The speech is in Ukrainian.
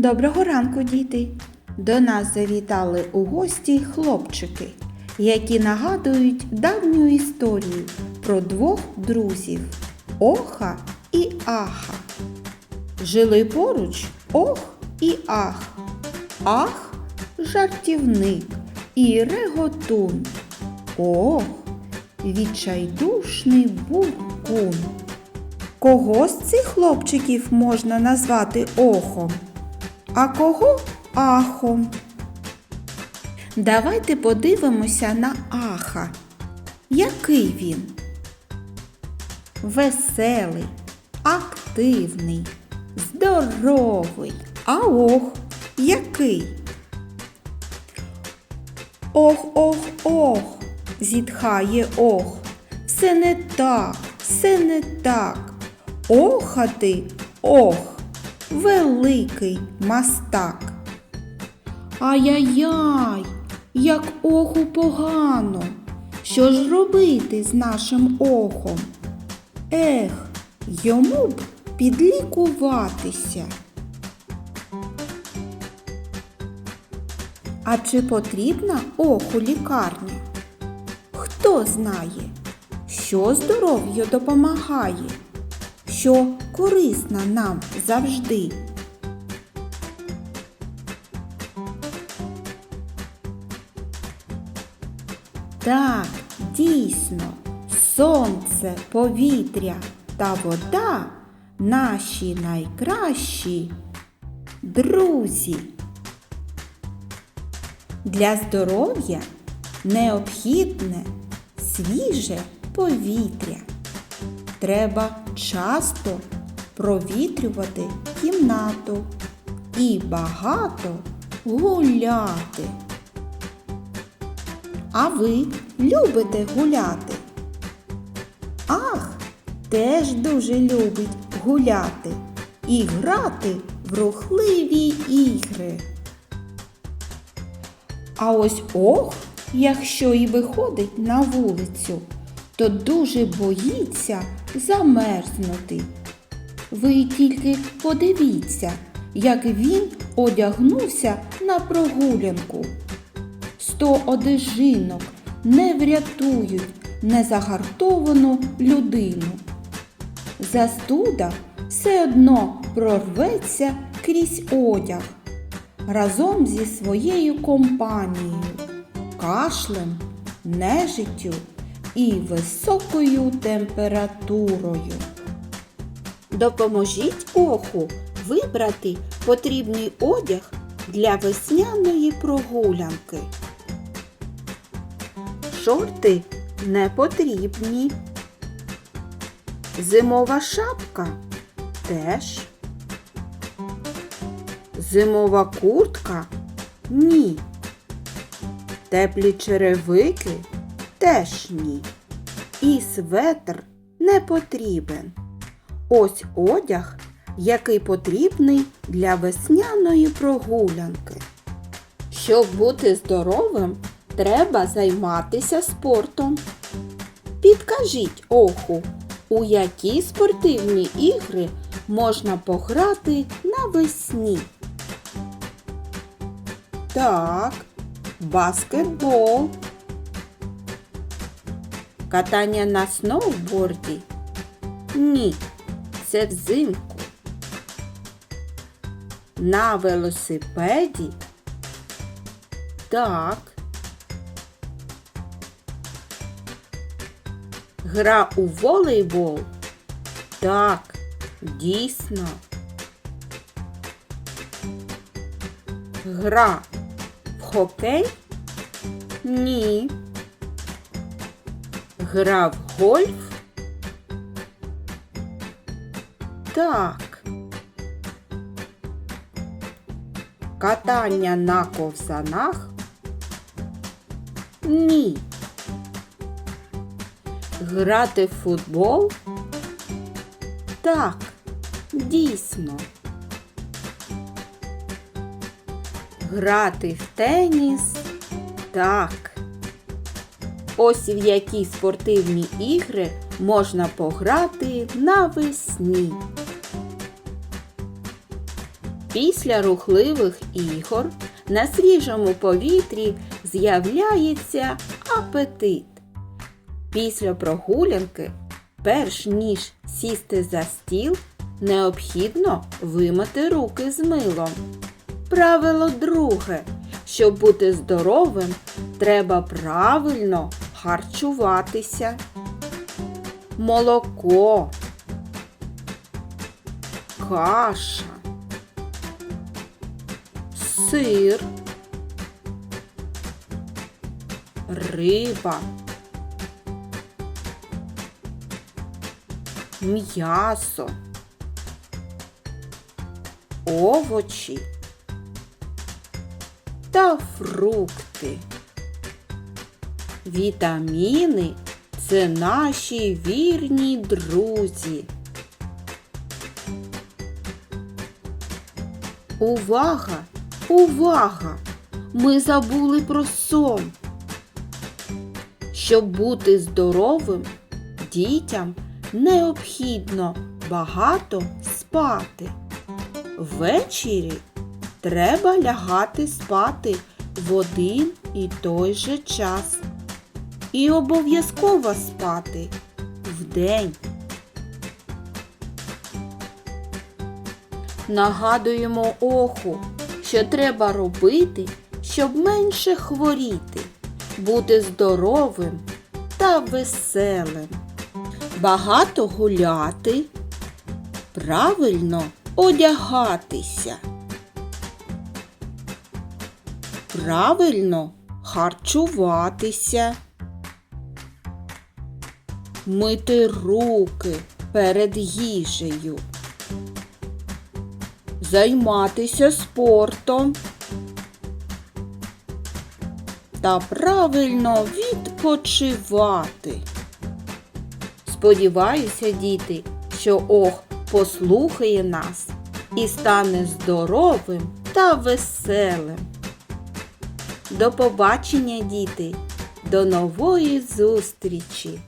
Доброго ранку, діти! До нас завітали у гості хлопчики, які нагадують давню історію про двох друзів Оха і Аха. Жили поруч Ох і Ах. Ах жартівник і реготун. Ох, відчайдушний буркун. Кого з цих хлопчиків можна назвати охом? А кого ахом? Давайте подивимося на аха. Який він? Веселий, активний, здоровий. А ох, який? Ох, ох, ох, зітхає ох. Все не так, все не так. Охати, ох, великий мастак. Ай-яй-яй, як оху погано. Що ж робити з нашим охом? Ех, йому б підлікуватися. А чи потрібна оху лікарня? Хто знає, що здоров'ю допомагає, що корисна нам завжди? Так, дійсно, сонце, повітря та вода наші найкращі друзі. Для здоров'я необхідне свіже повітря. Треба часто провітрювати кімнату і багато гуляти. А ви любите гуляти? Ах, теж дуже любить гуляти і грати в рухливі ігри. А ось ох, якщо і виходить на вулицю, то дуже боїться замерзнути. Ви тільки подивіться, як він одягнувся на прогулянку. Сто одежинок не врятують незагартовану людину. Застуда все одно прорветься крізь одяг разом зі своєю компанією, кашлем, нежиттю і високою температурою. Допоможіть оху вибрати потрібний одяг для весняної прогулянки. Шорти не потрібні. Зимова шапка теж. Зимова куртка ні. Теплі черевики теж ні. І светр не потрібен. Ось одяг, який потрібний для весняної прогулянки. Щоб бути здоровим, треба займатися спортом. Підкажіть оху, у які спортивні ігри можна пограти навесні? Так, баскетбол. Катання на сноуборді? Ні, це взимку. На велосипеді? Так. Гра у волейбол? Так, дійсно. Гра в хокей? Ні. Гра в гольф? Так. Катання на ковзанах? Ні. Грати в футбол? Так, дійсно. Грати в теніс? Так. Ось в які спортивні ігри можна пограти навесні. Після рухливих ігор на свіжому повітрі з'являється апетит. Після прогулянки, перш ніж сісти за стіл, необхідно вимити руки з милом. Правило друге. Щоб бути здоровим, треба правильно харчуватися. Молоко, каша, сир, риба, м'ясо, овочі. Та фрукти. Вітаміни це наші вірні друзі. Увага! Увага! Ми забули про сон. Щоб бути здоровим, дітям необхідно багато спати. Ввечері треба лягати спати в один і той же час. І обов'язково спати вдень. Нагадуємо оху, що треба робити, щоб менше хворіти, бути здоровим та веселим, багато гуляти, правильно одягатися, правильно харчуватися, мити руки перед їжею займатися спортом та правильно відпочивати. Сподіваюся, діти, що Ох послухає нас і стане здоровим та веселим. До побачення, діти, до нової зустрічі!